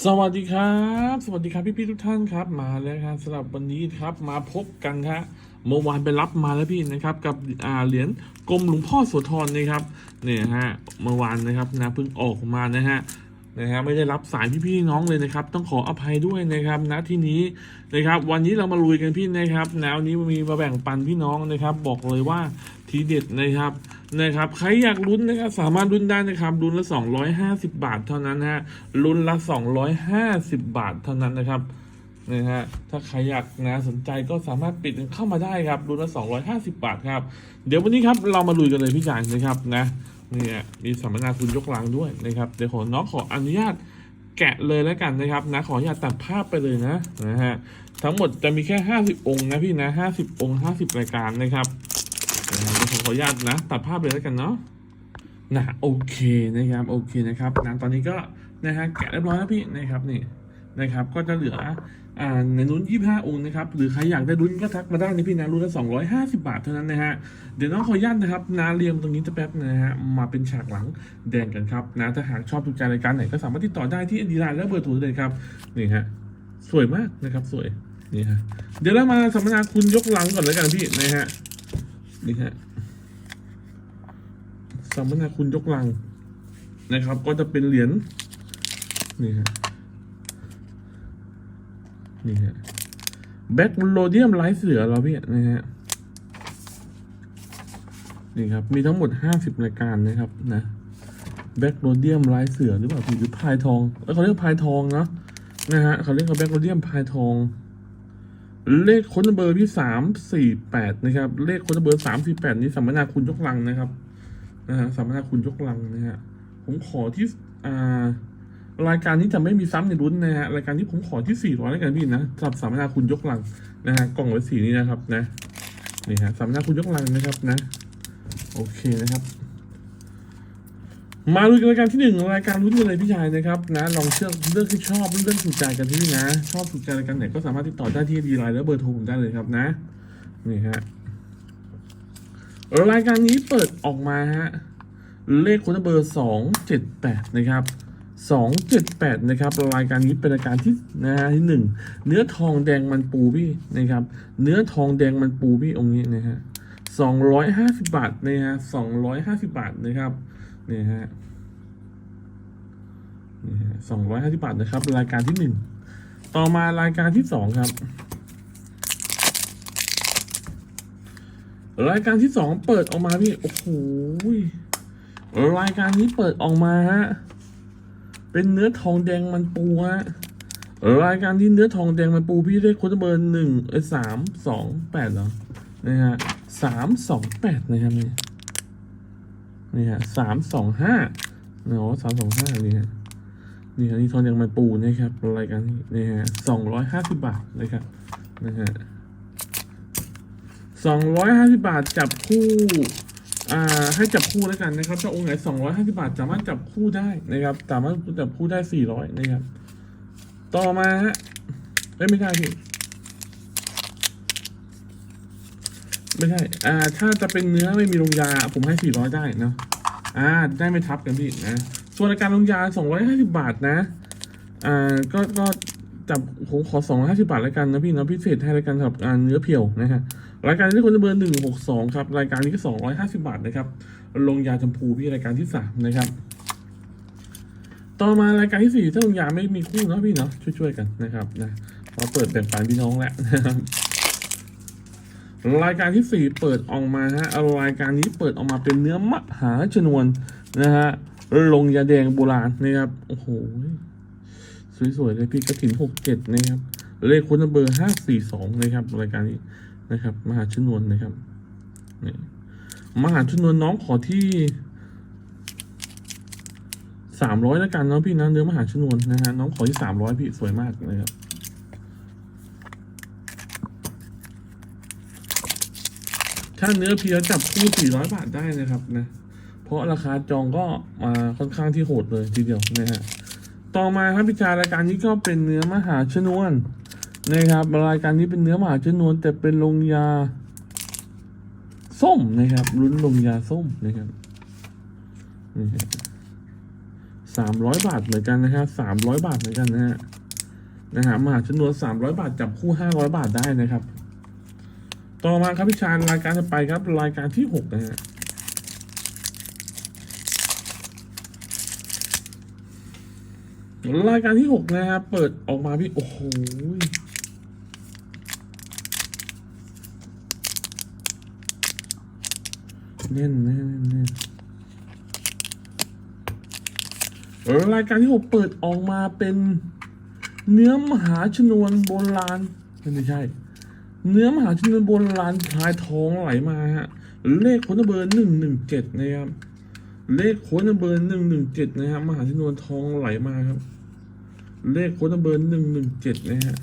สวัสดีครับ สวัสดีครับพี่พี่ๆทุกท่านครับ มาแล้วครับสำหรับวันนี้ครับมาพบกันครับเมื่อวานไปรับมาแล้วพี่นะครับ กับอ่าเหรียญกรมหลวงพ่อโสธรนะครับเนี่ยฮะเมื่อวานนะครับนะเพิ่งออกมานะฮะนะฮะไม่ได้รับสายพี่พี่ๆน้องเลยนะครับ ต้องขออภัยด้วยนะครับณที่นี้นะครับ วันนี้เรามาลุยกันพี่นะครับแนวนี้มีมาแบ่งปันพี่น้องนะครับ บอกเลยว่าทีเด็ดนะครับ นะครับ ใครอยากลุ้นนะครับสามารถลุ้นได้นะครับลุ้นละ 250 บาทเท่านั้นฮะลุ้นละ 250 บาทเท่านั้นนะครับนะฮะถ้าใครอยากนะสนใจก็สามารถปิดเข้ามาได้ครับลุ้นละ 250 บาทครับ เดี๋ยววันนี้ครับเรามาลุยกันเลยพี่จ่ายนะครับนะเนี่ยมีสัมมนาคุณยกลังด้วยนะครับเดี๋ยวขอน้องขออนุญาตแกะเลยแล้วกันนะครับนะขออนุญาตตัดภาพไปเลยนะนะฮะทั้งหมดจะมีแค่ 50 องค์นะพี่นะ 50 องค์ 50 รายการนะครับ นะครับเดี๋ยวผมขออนุญาตนะตัดภาพเลยแล้วกันเนาะนะโอเคนะครับโอเคนะครับนะตอนนี้ก็นะฮะแกะเรียบร้อยแล้วพี่นะครับนี่นะครับก็จะเหลืออ่าในรุ่น 25 องค์นะครับ หรือใครอยากได้รุ่นก็ทักมาได้นะพี่นะรุ่นละ250 บาทเท่านั้นนะฮะ เดี๋ยวน้องขออนุญาตนะครับนาเรียงตรงนี้จะแป๊บนะฮะ มาเป็นฉากหลังแดงกันครับนะถ้าหากชอบถูกใจรายการไหนก็สามารถติดต่อได้ที่ดีไลน์และเบอร์โทรเลยครับ นี่ฮะ สวยมากนะครับสวย นี่ฮะ เดี๋ยวเรามาสัมมนาคุณยกหลังก่อนแล้วกันพี่นะฮะ นี่ฮะสัมมนาคุณยกลังนะครับ ก็จะเป็นเหรียญนี่ฮะนี่ฮะแบ็กโลเดียมไลท์เสือเราพี่นะฮะนี่ครับ มีทั้งหมดห้าสิบรายการนะครับนะแบ็กโลเดียมไลท์เสือหรือเปล่าพี่หรือพายทองเอ้ยเขาเรียกพายทองเนาะนะฮะเขาเรียกว่าแบ็กโลเดียมพายทอง เลขค้นเบอร์ที่สามสี่แปดนะครับ เลขค้นเบอร์สามสี่แปดนี้สัมมนาคุณยกลังนะครับนะฮะสัมมนาคุณยกลังนะฮะผมขอที่อ่ารายการนี้จะไม่มีซ้ำในรุ่นนะฮะรายการที่ผมขอที่สี่ร้อยแล้วกันพี่นะสำหรับสัมมนาคุณยกลังนะฮะกล่องไว้สีนี้นะครับนะนี่ฮะสัมมนาคุณยกลังนะครับนะ โอเคนะครับ มาดูรายการที่หนึ่งรายการรุ่นกันเลยพี่ชายนะครับนะลองเชื่อกเลือกที่ชอบเลือกถูกใจกันที่นี่นะ ชอบถูกใจรายการไหนก็สามารถติดต่อได้ที่ดีไลน์และเบอร์โทรผมได้เลยครับนะนี่ฮะรายการนี้เปิดออกมาฮะเลขคนเบอร์สองเจ็ดแปดนะครับสองเจ็ดแปดนะครับรายการนี้เป็นรายการที่นะฮะที่หนึ่งเนื้อทองแดงมันปูพี่นะครับ เนื้อทองแดงมันปูพี่องค์นี้นะฮะสองร้อยห้าสิบบาทนะฮะสองร้อยห้าสิบบาทนะครับ นี่ฮะนี่ฮะสองร้อยห้าสิบบาทนะครับ รายการที่หนึ่งต่อมารายการที่สองครับ รายการที่สองเปิดออกมาพี่โอ้โหรายการนี้เปิดออกมาฮะเป็นเนื้อทองแดงมันปูฮะรายการที่เนื้อทองแดงมันปูพี่ได้ค้ดเบอร์หนึ่งเอสามสองแปดเหรอนะฮะสามสองแปดนะครับนี่ นี่ฮะสามสองห้าเนาะสามสองห้านี่ฮะนี่ฮะนี่ทอนยังมาปูนะครับรายการนี้นี่ฮะสองร้อยห้าสิบบาทนะครับนะฮะสองร้อยห้าสิบาทจับคู่อ่าให้จับคู่แล้วกันนะครับถ้าองค์ไหนสองร้อยห้าสิบาท สามารถจับคู่ได้นะครับ สามารถจับคู่ได้สี่ร้อยนะครับ ต่อมาฮะเอ้ยไม่ใช่พี่ ไม่ใช่ อ่า ถ้าจะเป็นเนื้อไม่มีลงยา ผมให้สี่ร้อยได้เนาะ อ่า ได้ไม่ทับกันพี่นะ ส่วนรายการลงยาสองร้อยห้าสิบาทนะ อ่า ก็ ก็จับผมขอสองร้อยห้าสิบาทแล้วกันนะพี่นะพิเศษให้แล้วกันสำหรับเนื้อเพียวนะฮะ รายการที่คนเบอร์หนึ่งหกสองครับ รายการนี้ก็สองร้อยห้าสิบาทนะครับ ลงยาชมพูพี่รายการที่สามนะครับ ต่อมารายการที่สี่ถ้าลงยาไม่มีคู่เนาะพี่เนาะ ช่วยๆกันนะครับนะเราเปิดแบ่งปันพี่น้องแล้วนะครับ รายการที่สี่เปิดออกมาฮะรายการนี้เปิดออกมาเป็นเนื้อมหาชนวนนะฮะลงยาแดงโบราณนะครับโอ้โหสวยๆเลยพี่กระถินหกเจ็ดนะครับเลขคุณเบอร์ห้าสี่สองนะครับรายการนี้นะครับ มหาชนวนนะครับนี่มหาชนวนน้องขอที่สามร้อยแล้วกันเนาะพี่นะเนื้อมหาชนวนนะฮะน้องขอที่สามร้อยพี่สวยมากนะครับ ถ้าเนื้อเพียวจับคู่ 400 บาทได้นะครับนะ เพราะราคาจองก็มาค่อนข้างที่โหดเลยทีเดียวนะฮะ ต่อมาครับพิจารรายการนี้ก็เป็นเนื้อมหาชนวนนะครับรายการนี้เป็นเนื้อมหาชนวนแต่เป็นลงยาส้มนะครับลุ้นลงยาส้มนะครับสามร้อยบาทเหมือนกันนะครับสามร้อยบาทเหมือนกันนะฮะนะฮะมหาชนวนสามร้อยบาทจับคู่ห้าร้อยบาทได้นะครับ ต่อมาครับพี่ชานรายการจะไปครับรายการที่หกนะฮะรายการที่หกนะครับเปิดออกมาพี่โอ้โหแน่นแน่นแน่นรายการที่หกเปิดออกมาเป็นเนื้อมหาชนวนโบราณไม่ใช่ เนื้อมหาชนวนโบราณคลายทองไหลมาฮะเลขค้นเบอร์หนึ่งหนึ่งเจ็ดนะครับเลขค้นเบอร์หนึ่งหนึ่งเจ็ดนะครับมหาชนวนทองไหลมาครับ เลขค้นเบอร์หนึ่งหนึ่งเจ็ดนะฮะ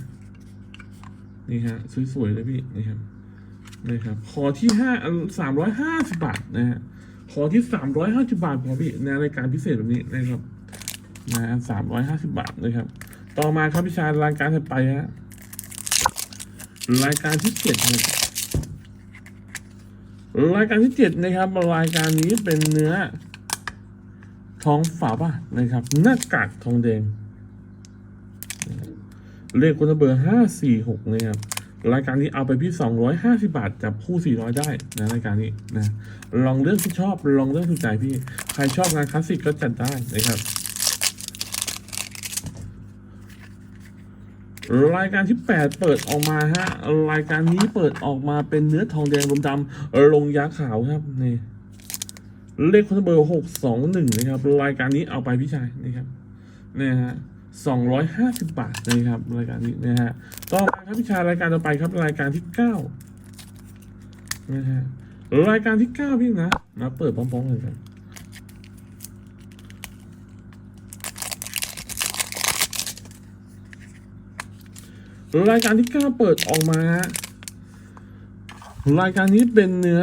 นี่ฮะสวยๆเลยพี่นี่ครับนี่ครับขอที่ห้าสามร้อยห้าสิบบาทนะฮะขอที่สามร้อยห้าสิบบาทพอพี่ในรายการพิเศษแบบนี้นะครับนะสามร้อยห้าสิบาทนะครับ ต่อมาครับพี่ชายรายการถัดไปฮะ รายการที่เจ็ดนะครับรายการที่เจ็ดนะครับรายการนี้เป็นเนื้อทองฝาบาทนะครับ หน้ากากทองแดงเลขคุณเบอร์ห้าสี่หกนะครับรายการนี้เอาไปพี่สองร้อยห้าสิบาทจับคู่สี่ร้อยได้นะรายการนี้นะลองเลือกที่ชอบลองเลือกที่ใจพี่ ใครชอบงานคลาสสิกก็จัดได้นะครับ รายการที่ 8 เปิดออกมาฮะ รายการนี้เปิดออกมาเป็นเนื้อทองแดงรวมดำลงยาขาวครับนี่เลขคนเบอร์หกสองหนึ่งนะครับ รายการนี้เอาไปพี่ชายนี่ครับนี่ฮะสองร้อยห้าสิบบาทนะครับ รายการนี้นะฮะต่อมาครับพี่ชายรายการต่อไปครับรายการที่เก้านะฮะรายการที่เก้าพี่นะนะเปิดพร้อมๆเลยกัน รายการที่เก้าเปิดออกมา รายการนี้เป็นเนื้อ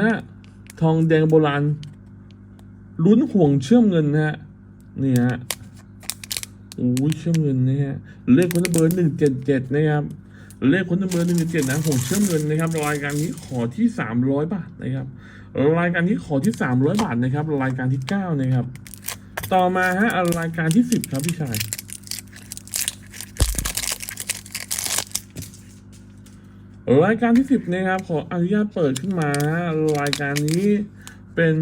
ทองแดงโบราณลุ้นห่วงเชื่อมเงินนะฮะนี่ฮะโอ้ยเชื่อมเงินนะฮะเลขคนเบอร์หนึ่งเจ็ดเจ็ดนะครับเลขคนเบอร์หนึ่งเจ็ดนะห่วงเชื่อมเงินนะครับ รายการนี้ขอที่สามร้อยบาทนะครับ รายการนี้ขอที่สามร้อยบาทนะครับ รายการที่เก้านะครับ ต่อมาฮะรายการที่สิบครับพี่ชาย รายการที่สิบนะครับขออนุญาตเปิดขึ้นมา รายการนี้เป็น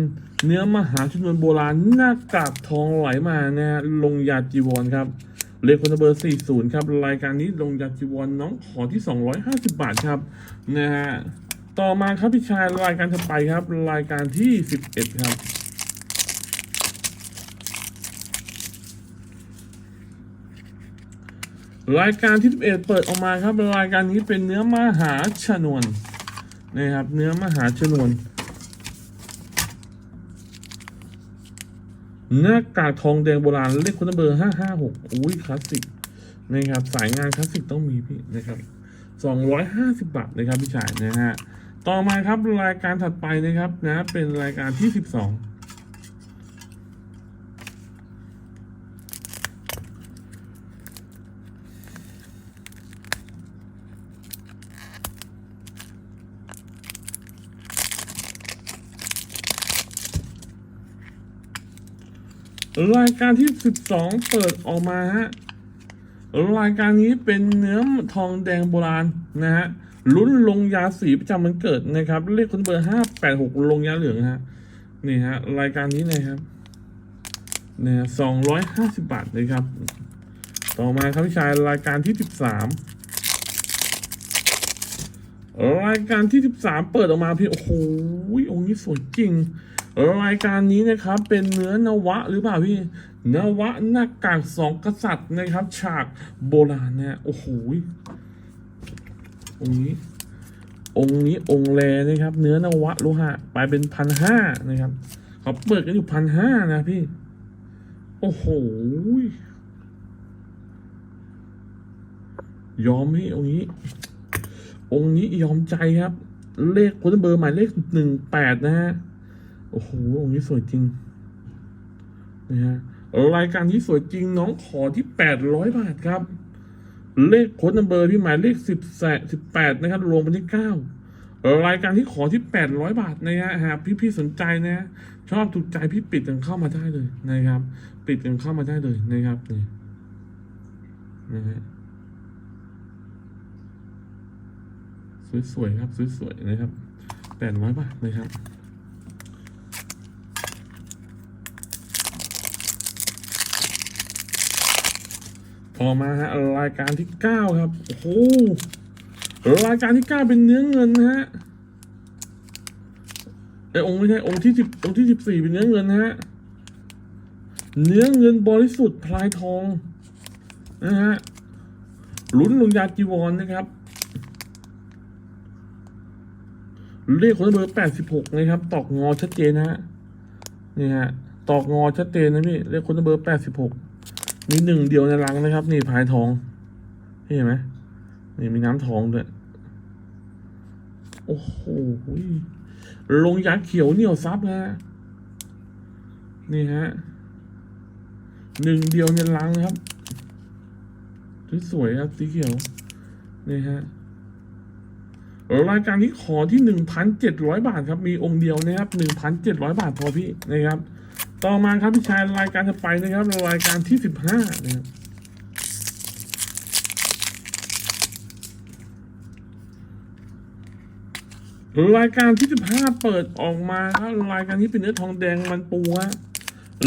เนื้อมหาชนวนโบราณหน้ากากทองไหลมานะฮะลงยาจีวรครับเลขคนเบอร์40 ครับ รายการนี้ลงยาจีวรน้องขอที่ 250 บาทครับนะฮะต่อมาครับพี่ชายรายการถัดไปครับ รายการที่ 11 ครับ รายการที่11เปิดออกมาครับรายการนี้เป็นเนื้อมหาชนวนนะครับเนื้อมหาชนวน หน้ากากทองแดงโบราณเลขคุณเบอร์ห้าห้าหกอุ้ยคลาสสิกนะครับสายงานคลาสสิกต้องมีพี่นะครับสองร้อยห้าสิบบาทนะครับพี่ชายนะฮะต่อมาครับรายการถัดไปนะครับนะเป็นรายการที่สิบสอง รายการที่ 12 เปิดออกมาฮะรายการนี้เป็นเนื้อทองแดงโบราณนะฮะลุ้นลงยาสีประจำวันเกิดนะครับ เลขคนเบอร์586ลงยาเหลืองฮะนี่ฮะรายการนี้นะครับเนี่ย250บาทเลยครับ ต่อมาครับพี่ชายรายการที่13รายการที่13เปิดออกมาพี่โอ้โหองค์นี้สวยจริง รายการนี้นะครับเป็นเนื้อนวะหรือเปล่าพี่นวะหน้ากากสองกษัตริย์นะครับ ฉากโบราณเนี่ยโอ้โหองนี้ องค์นี้องค์แรนะครับ เนื้อนวะโลหะไปเป็นพันห้านะครับเขาเปิดกันอยู่พันห้านะพี่ โอ้โหยอมพี่องค์นี้ องค์นี้ยอมใจครับ เลขคนเบอร์หมายเลขหนึ่งแปดนะฮะ โอ้โหองค์นี้สวยจริงนะฮะรายการที่สวยจริงน้องขอที่แปดร้อยบาทครับ เลขโค้ดนัมเบอร์พี่หมายเลขสิบแสสิบแปดนะครับรวมเป็นที่เก้ารายการที่ขอที่แปดร้อยบาทนะฮะหากพี่ๆสนใจนะชอบถูกใจพี่ปิดกันเข้ามาได้เลยนะครับ ปิดกันเข้ามาได้เลยนะครับนี่นะฮะสวยๆครับสวยๆนะครับแปดร้อยบาทนะครับ พอมาฮะรายการที่เก้าครับ โอ้โหรายการที่เก้าเป็นเนื้อเงินนะฮะไอองค์ไม่ใช่องค์ที่สิบองค์ที่สิบสี่เป็นเนื้อเงินนะฮะเนื้อเงินบริสุทธิ์พลายทองนะฮะลุ้นลงยาจีวรนะครับเลขคนเบอร์แปดสิบหกนะครับ ตอกงอชัดเจนนะฮะนี่ฮะตอกงอชัดเจนนะพี่เลขคนเบอร์แปดสิบหก มีหนึ่งเดียวในรังนะครับ นี่พายทองเห็นไหมนี่มีน้ำทองด้วย โอ้โหลงยาเขียวเหนียวซับนะฮะนี่ฮะหนึ่งเดียวในรังครับสวยครับสีเขียวนี่ฮะรายการนี้ขอที่หนึ่งพันเจ็ดร้อยบาทครับ มีองค์เดียวนะครับหนึ่งพันเจ็ดร้อยบาทพอพี่นะครับ ต่อมาครับพี่ชายรายการจะไปนะครับรายการที่สิบห้านะครับรายการที่สิบห้าเปิดออกมาครับรายการนี้เป็นเนื้อทองแดงมันปูฮะ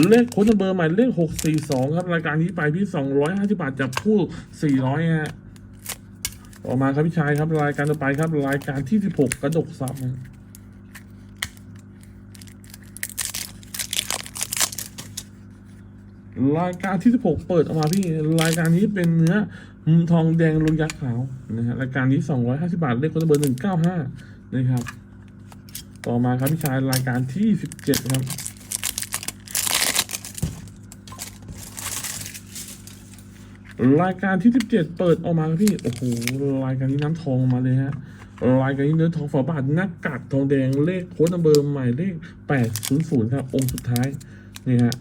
เลขโค้ดเบอร์ใหม่เลขหกสี่สองครับ รายการนี้ไปที่สองร้อยห้าสิบบาทจับคู่สี่ร้อยฮะต่อมาครับพี่ชายครับรายการต่อไปครับ รายการที่สิบหกกระดกซับฮะ รายการที่ 16 เปิดออกมาพี่ รายการนี้เป็นเนื้อทองแดงลงยักษ์ขาวนะฮะรายการนี้ 250 บาทเลขคนเบอร์ 195 นะครับ ต่อมาครับพี่ชายรายการที่ 17 ครับรายการที่ 17 เปิดออกมาครับพี่ โอ้โห รายการนี้น้ำทองมาเลยฮะ รายการนี้เนื้อทองฝาบาทหน้ากากทองแดงเลขโค้ดนัมเบอร์ใหม่เลข 800 ครับ องค์สุดท้าย นี่ฮะ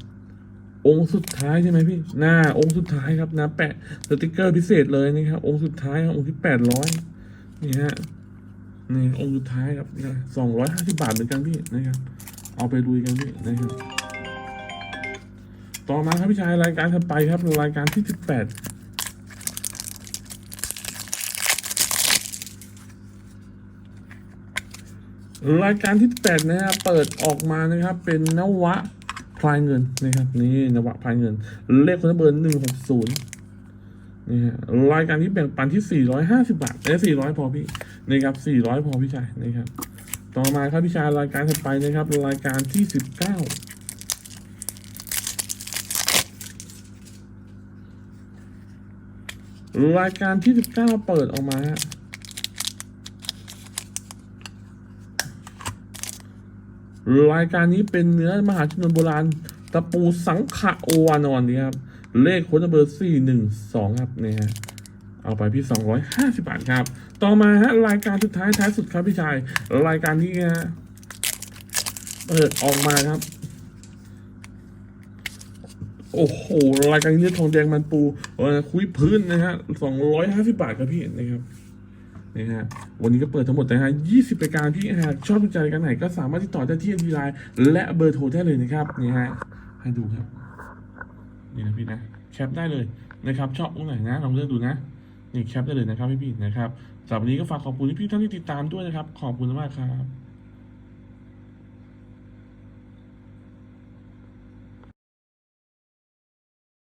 องค์สุดท้ายใช่ไหมพี่ หน้าองค์สุดท้ายครับนะแปะสติกเกอร์พิเศษเลยนะครับ องค์สุดท้ายครับองค์ที่แปดร้อยนี่ฮะนี่องค์สุดท้ายครับสองร้อยห้าสิบบาทเหมือนกันพี่นะครับ เอาไปลุยกันพี่นะครับ ต่อมาครับพี่ชายรายการถัดไปครับรายการที่สิบแปดรายการที่แปดนะครับเปิดออกมานะครับ เป็นนวะ พลายเงินนะครับนี่นวะพลายเงิน เลขคนเบอร์หนึ่งหกศูนย์นี่ฮะรายการที่แบ่งปันที่สี่ร้อยห้าสิบาทเอ้สี่ร้อยพอพี่นะครับสี่ร้อยพอพี่ชายนะครับต่อมาครับพี่ชายรายการถัดไปนะครับ รายการที่สิบเก้ารายการที่สิบเก้าเปิดออกมาฮะ รายการนี้เป็นเนื้อมหาชนวนโบราณ ตะปูสังขะโอวานอนนี่ครับ เลขโค้ดเบอร์สี่หนึ่งสองครับเนี่ยฮะเอาไปพี่สองร้อยห้าสิบบาทครับ ต่อมาฮะรายการสุดท้ายท้ายสุดครับพี่ชาย รายการนี้ฮะเปิดออกมาครับ โอ้โห รายการนี้เนื้อทองแดงมันปูคุยพื้นนะฮะสองร้อยห้าสิบบาทครับพี่นะครับ นะฮะวันนี้ก็เปิดทั้งหมดนะฮะ20รายการที่หากชอบดูใจรายการไหนก็สามารถติดต่อได้ที่ดีไลน์และเบอร์โทรได้เลยนะครับนี่ฮะให้ดูครับนี่นะพี่นะแคปได้เลยนะครับชอบองไหนนะลองเลือกดูนะนี่แคปได้เลยนะครับพี่พี่ๆนะครับสำหรับวันนี้ก็ฝากขอบคุณพี่ๆท่านที่ติดตามด้วยนะครับ ขอบคุณมากครับ